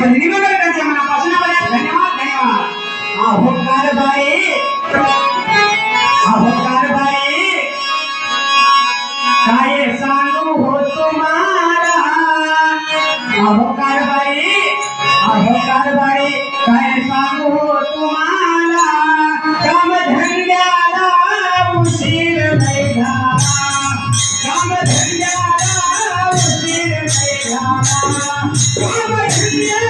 भजनी वगैरे त्यांच्या मनापासून आभार. धन्यवाद धन्यवाद अहो कारभारी अहो कारभारी काय सांगू हो तुम्हाला अहो कारभारी अहो कारभारी काय सांगू हो तुम्हाला काम धंद्याला उशीर नाही काम धंद्याला उशीर नाही काम धंद्याला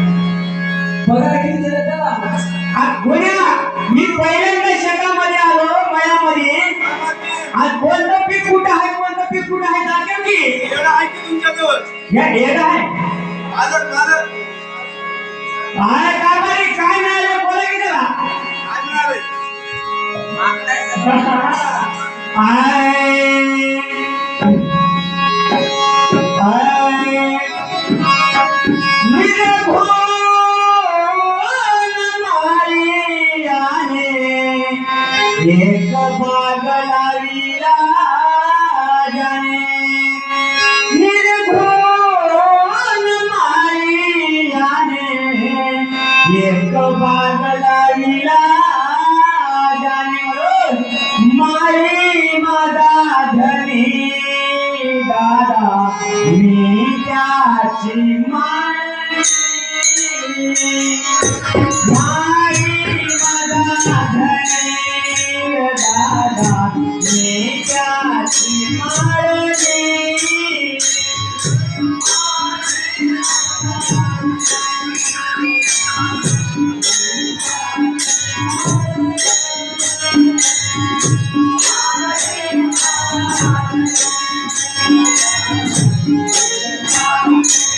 सांगेल की या ढेर आहे अरे कारभारी काय मिळालं बोला की त्याला मारी आहे एक बागलावीला मी त्याची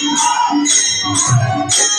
Thank you.